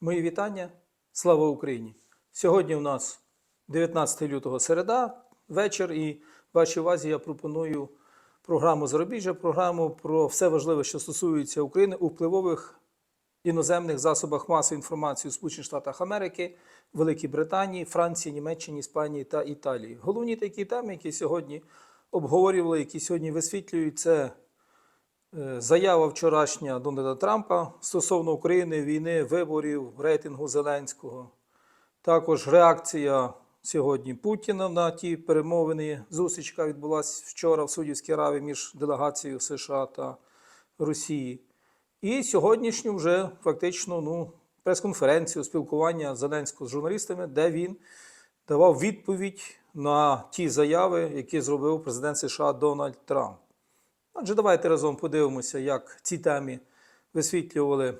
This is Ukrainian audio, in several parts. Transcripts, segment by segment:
Мої вітання. Слава Україні! Сьогодні у нас 19 лютого середа, вечір, і вашій увазі я пропоную програму Зарубіжжя, програму про все важливе, що стосується України у впливових іноземних засобах масової інформації у Сполучених Штатах Америки, Великій Британії, Франції, Німеччині, Іспанії та Італії. Головні такі теми, які сьогодні обговорювали, які сьогодні висвітлюють, це Заява вчорашня Дональда Трампа стосовно України, війни, виборів, рейтингу Зеленського. Також реакція сьогодні Путіна на ті перемовини. Зустріч, яка відбулася вчора в Судівській Аравії між делегацією США та Росії. І сьогоднішню вже фактично ну, прес-конференцію спілкування Зеленського з журналістами, де він давав відповідь на ті заяви, які зробив президент США Дональд Трамп. Отже, давайте разом подивимося, як ці темі висвітлювали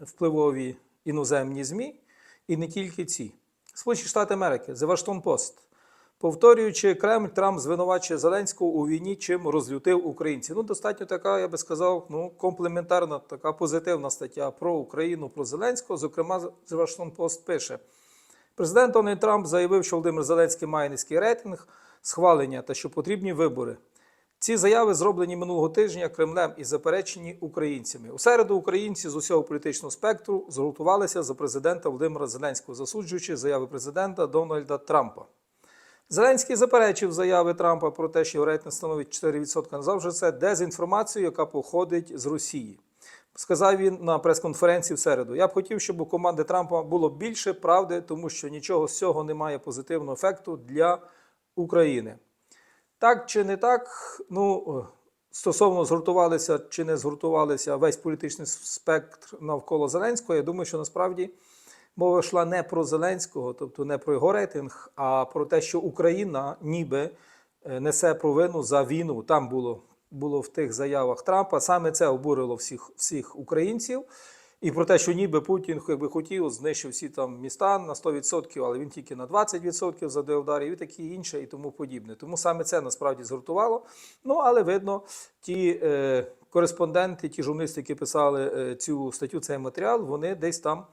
впливові іноземні ЗМІ, і не тільки ці. Сполучені Штати Америки, The Washington Post. Повторюючи, Кремль Трамп звинувачує Зеленського у війні, чим розлютив українців. Ну, достатньо така, я би сказав, ну, комплементарна, така позитивна стаття про Україну, про Зеленського. Зокрема, The Washington Post пише: президент Дональд Трамп заявив, що Володимир Зеленський має низький рейтинг, схвалення та що потрібні вибори. Ці заяви зроблені минулого тижня Кремлем і заперечені українцями. У середу українці з усього політичного спектру згуртувалися за президента Володимира Зеленського, засуджуючи заяви президента Дональда Трампа. Зеленський заперечив заяви Трампа про те, що його рейтинг становить 4%. Назвав що це дезінформацією, яка походить з Росії. Сказав він на прес-конференції в середу. Я б хотів, щоб у команди Трампа було більше правди, тому що нічого з цього не має позитивного ефекту для України. Так чи не так, ну, стосовно згуртувалися чи не згуртувалися весь політичний спектр навколо Зеленського, я думаю, що насправді мова йшла не про Зеленського, тобто не про його рейтинг, а про те, що Україна ніби е, несе провину за війну. Там було, було в тих заявах Трампа. Саме це обурило всіх, всіх українців. І про те, що ніби Путін, якби хотів, знищив всі там міста на 100%, але він тільки на 20% заде ударів і таке інше, і тому подібне. Тому саме це насправді згуртувало. Ну, але видно, ті е, кореспонденти, ті журналісти, які писали е, цю статтю, цей матеріал, вони десь там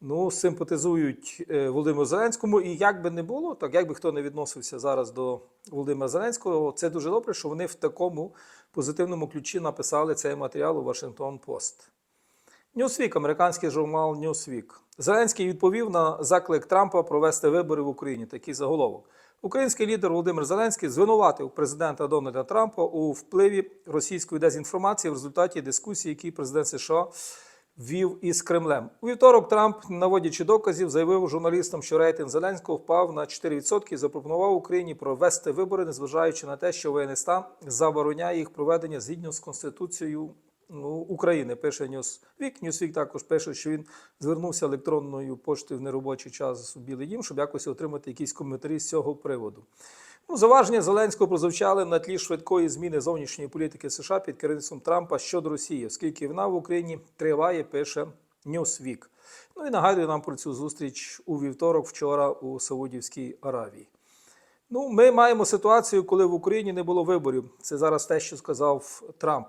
ну, симпатизують е, Володимиру Зеленському. І як би не було, так як би хто не відносився зараз до Володимира Зеленського, це дуже добре, що вони в такому позитивному ключі написали цей матеріал у Вашингтон Пост. Newsweek, американський журнал Newsweek. Зеленський відповів на заклик Трампа провести вибори в Україні. Такий заголовок. Український лідер Володимир Зеленський звинуватив президента Дональда Трампа у впливі російської дезінформації в результаті дискусії, які президент США вів із Кремлем. У вівторок Трамп, наводячи доказів, заявив журналістам, що рейтинг Зеленського впав на 4% і запропонував Україні провести вибори, незважаючи на те, що воєнний стан забороняє їх проведення згідно з конституцією України. Пише Newsweek. Newsweek також пише, що він звернувся електронною поштою в неробочий час у Білий Дім, щоб якось отримати якісь коментарі з цього приводу. Ну, Заваження Зеленського прозвучали на тлі швидкої зміни зовнішньої політики США під керівництвом Трампа щодо Росії, оскільки вона в Україні триває, пише Newsweek. Ну і нагадую нам про цю зустріч у вівторок, вчора у Саудівській Аравії. Ну, ми маємо ситуацію, коли в Україні не було виборів. Це зараз те, що сказав Трамп.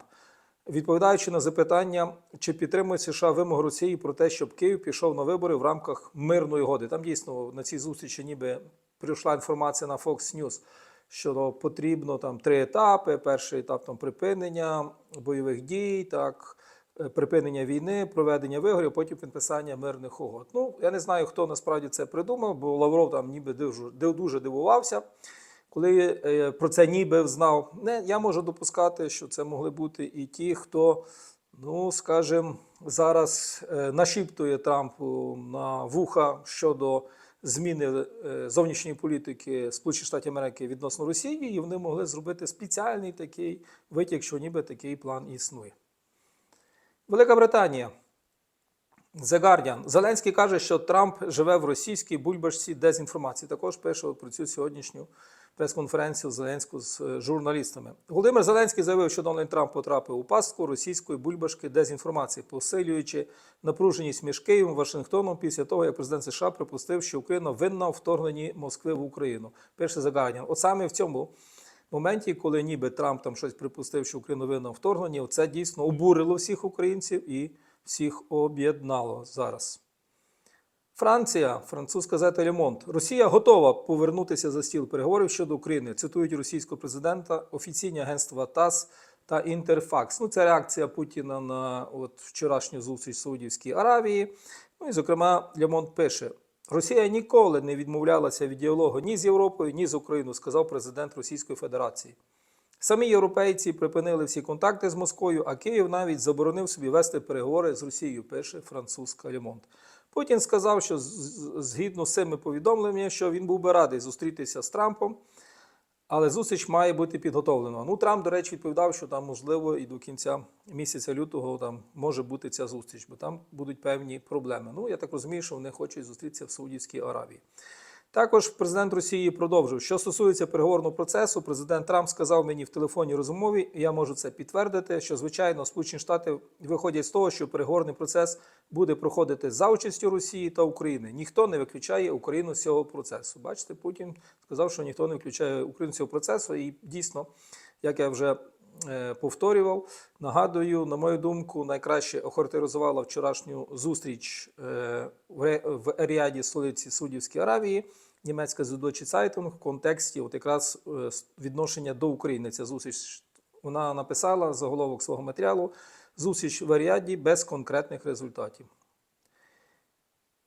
Відповідаючи на запитання, чи підтримує США вимогу Росії про те, щоб Київ пішов на вибори в рамках мирної угоди. Там дійсно на цій зустрічі ніби прийшла інформація на Fox News, що потрібно там три етапи. Перший етап там припинення бойових дій, так, е, припинення війни, проведення виборів, потім підписання мирних угод. Ну, я не знаю, хто насправді це придумав, бо Лавров там ніби дуже, дуже дивувався. Коли е, про це ніби знав, не я можу допускати, що це могли бути і ті, хто, ну скажімо, зараз е, нашіптує Трампу на вуха щодо зміни е, зовнішньої політики Сполучених Штатів Америки відносно Росії, і вони могли зробити спеціальний такий витік, що ніби такий план існує. Велика Британія. The Guardian. Зеленський каже, що Трамп живе в російській бульбашці дезінформації. Також пише про цю сьогоднішню прес-конференцію Зеленську з е, журналістами. Володимир Зеленський заявив, що Дональд Трамп потрапив у пастку російської бульбашки дезінформації, посилюючи напруженість між Києвом і Вашингтоном після того, як президент США припустив, що Україна винна у вторгненні Москви в Україну. Пише The От саме в цьому. Моменті, коли ніби Трамп там щось припустив, що Україна винна вторгненні, це дійсно обурило всіх українців і всіх об'єднало зараз. Франція, французька газета Лемонт. Росія готова повернутися за стіл переговорів щодо України. Цитують російського президента, офіційні агентства ТАСС та Інтерфакс. Ну, це реакція Путіна на от вчорашню зустріч в Саудівській Аравії. Ну і, зокрема, Лемонт пише: Росія ніколи не відмовлялася від діалогу ні з Європою, ні з Україною, сказав президент Російської Федерації. Самі європейці припинили всі контакти з Москвою, а Київ навіть заборонив собі вести переговори з Росією, пише французька Лемонт. Путін сказав, що згідно з цими повідомленнями, що він був би радий зустрітися з Трампом, але зустріч має бути підготовлена. Ну, Трамп, до речі, відповідав, що там, можливо, і до кінця місяця лютого там може бути ця зустріч, бо там будуть певні проблеми. Ну, я так розумію, що вони хочуть зустрітися в Саудівській Аравії. Також президент Росії продовжив, що стосується переговорного процесу, президент Трамп сказав мені в телефонній розмові, і я можу це підтвердити, що звичайно Сполучені Штати виходять з того, що переговорний процес буде проходити за участю Росії та України. Ніхто не виключає Україну з цього процесу. Бачите, Путін сказав, що ніхто не виключає Україну з цього процесу, і дійсно, як я вже повторював, нагадую, на мою думку, найкраще охарактеризувала вчорашню зустріч е, в Еріаді, столиці Саудівської Аравії, німецька Süddeutsche Zeitung в контексті от якраз е, відношення до України. Ця зустріч вона написала заголовок свого матеріалу Зустріч в Еріаді без конкретних результатів.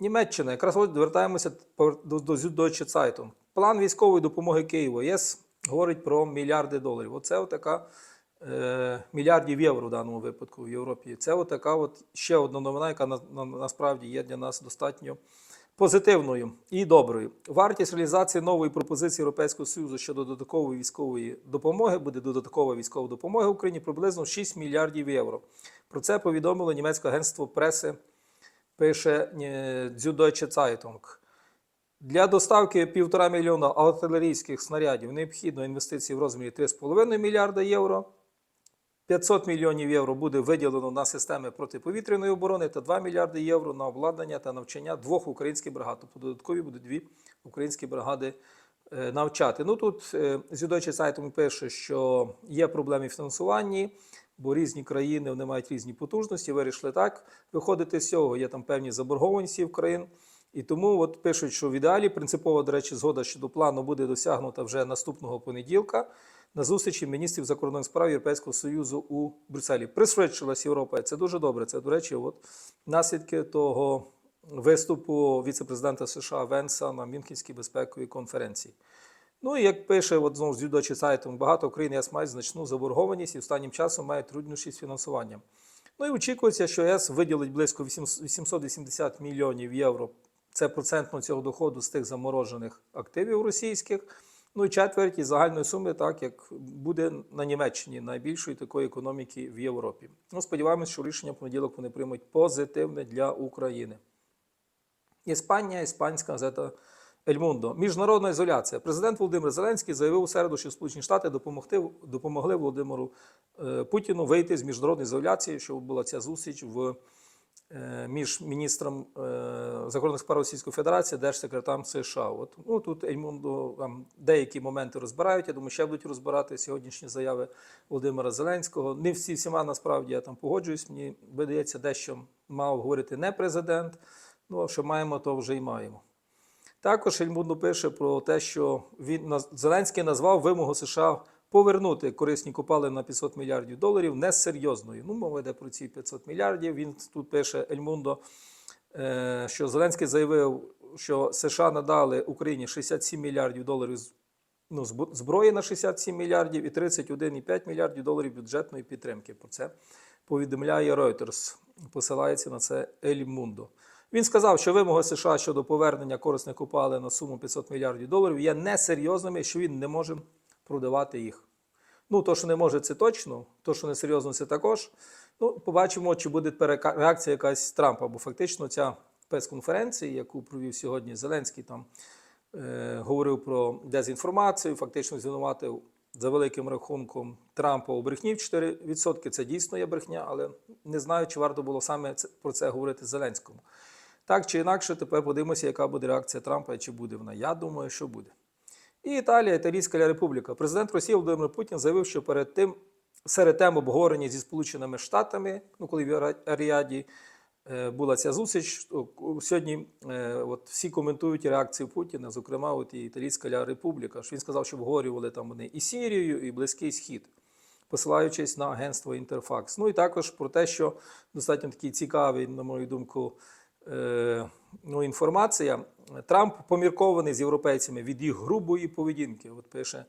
Німеччина, якраз от вертаємося до, до Süddeutsche Zeitung. План військової допомоги Києву. ЄС говорить про мільярди доларів. Оце така е, мільярдів євро в даному випадку в Європі. Це отака от ще одна новина, яка на, на, насправді є для нас достатньо позитивною і доброю. Вартість реалізації нової пропозиції Європейського Союзу щодо додаткової військової допомоги буде додаткова військова допомога Україні приблизно 6 мільярдів євро. Про це повідомило німецьке агентство преси пише е, Süddeutsche Zeitung. Для доставки півтора мільйона артилерійських снарядів необхідно інвестиції в розмірі 3,5 мільярда євро. 500 мільйонів євро буде виділено на системи протиповітряної оборони та 2 мільярди євро на обладнання та навчання двох українських бригад. Тобто додаткові будуть дві українські бригади е, навчати. Ну тут е, Süddeutsche Zeitung пише, що є проблеми в фінансуванні, бо різні країни вони мають різні потужності. Вирішили так виходити з цього. Є там певні заборгованості в країн. І тому от пишуть, що в ідеалі принципова, до речі, згода щодо плану буде досягнута вже наступного понеділка на зустрічі міністрів закордонних справ Європейського Союзу у Брюсселі. Пришвидшилась Європа. Це дуже добре. Це, до речі, от наслідки того виступу віце-президента США Венса на Мюнхенській безпековій конференції. Ну і як пише от, знову Юдочі сайтом, багато країн ЄС мають значну заборгованість і останнім часом мають труднощі з фінансуванням. Ну і очікується, що ЄС виділить близько 880 мільйонів євро. Це процентно цього доходу з тих заморожених активів російських. Ну і четверть загальної суми, так як буде на Німеччині найбільшої такої економіки в Європі. Ну, сподіваємось, що рішення понеділок вони приймуть позитивне для України. Іспанія, іспанська газета Ель Мундо. Міжнародна ізоляція. Президент Володимир Зеленський заявив у середу, що Сполучені Штати допомогли Володимиру е, Путіну вийти з міжнародної ізоляції, що була ця зустріч в, між міністром е, закордонних справ Російської Федерації держсекретарем США. От, ну, тут Ельмундо там деякі моменти розбирають. Я думаю, ще будуть розбирати сьогоднішні заяви Володимира Зеленського. Не всі всіма насправді я там погоджуюсь. Мені видається, дещо мав говорити не президент. Ну, а що маємо, то вже й маємо. Також Ельмудно пише про те, що він Зеленський назвав вимогу США повернути корисні копалини на 500 мільярдів доларів несерйозною. Ну, мова йде про ці 500 мільярдів. Він тут пише Ельмундо, е, що Зеленський заявив, що США надали Україні 67 мільярдів доларів ну, зброї на 67 мільярдів і 31,5 мільярдів доларів бюджетної підтримки. Про це повідомляє Reuters. Посилається на це Ель Мундо. Він сказав, що вимоги США щодо повернення корисних копалин на суму 500 мільярдів доларів є несерйозними, що він не може продавати їх. Ну, то, що не може, це точно, то, що несерйозно, це також. Ну, побачимо, чи буде реакція якась Трампа, бо фактично ця прес-конференція, яку провів сьогодні Зеленський, там е, говорив про дезінформацію, фактично звинуватив за великим рахунком Трампа у брехні в 4%. Це дійсно є брехня, але не знаю, чи варто було саме про це говорити Зеленському. Так чи інакше, тепер подивимося, яка буде реакція Трампа і чи буде вона. Я думаю, що буде. І Італія, Італійська Республіка. Президент Росії Володимир Путін заявив, що перед тим серед тем обговорення зі Сполученими Штатами, ну коли в Аріаді е, була ця зустріч. Сьогодні е, от всі коментують реакцію Путіна, зокрема, от і Італійська Ля Републіка. Що він сказав, що обговорювали там вони і Сірію, і Близький Схід, посилаючись на агентство Інтерфакс. Ну і також про те, що достатньо такий цікавий, на мою думку, ну, інформація. Трамп поміркований з європейцями від їх грубої поведінки. От пише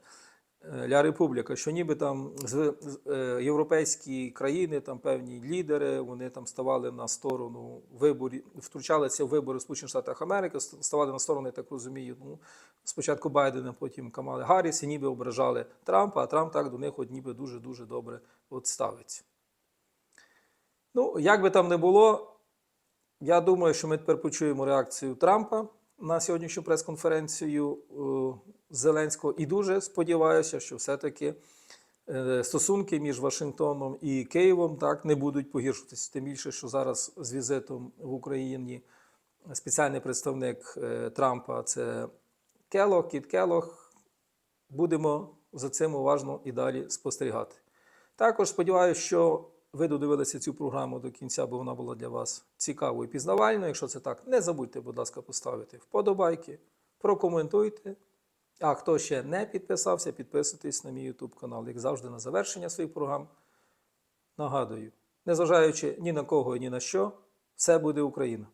е, Ля Републіка, що ніби там з, е, європейські країни, там певні лідери, вони там ставали на сторону виборів, втручалися в вибори Сполучених Штатах Америки, ставали на сторону, я так розумію, ну, спочатку Байдена, потім Камали Гарріс, і ніби ображали Трампа, а Трамп так до них от ніби дуже-дуже добре от ставиться. Ну, як би там не було, я думаю, що ми тепер почуємо реакцію Трампа на сьогоднішню прес-конференцію е, Зеленського. І дуже сподіваюся, що все-таки е, стосунки між Вашингтоном і Києвом так не будуть погіршуватися. Тим більше, що зараз з візитом в Україні спеціальний представник е, Трампа це Келох, Кіт Келох. Будемо за цим уважно і далі спостерігати. Також сподіваюся, що ви додивилися цю програму до кінця, бо вона була для вас цікавою і пізнавальною. Якщо це так, не забудьте, будь ласка, поставити вподобайки, прокоментуйте. А хто ще не підписався, підписуйтесь на мій YouTube канал. Як завжди, на завершення своїх програм. Нагадую, незважаючи ні на кого і ні на що, все буде Україна.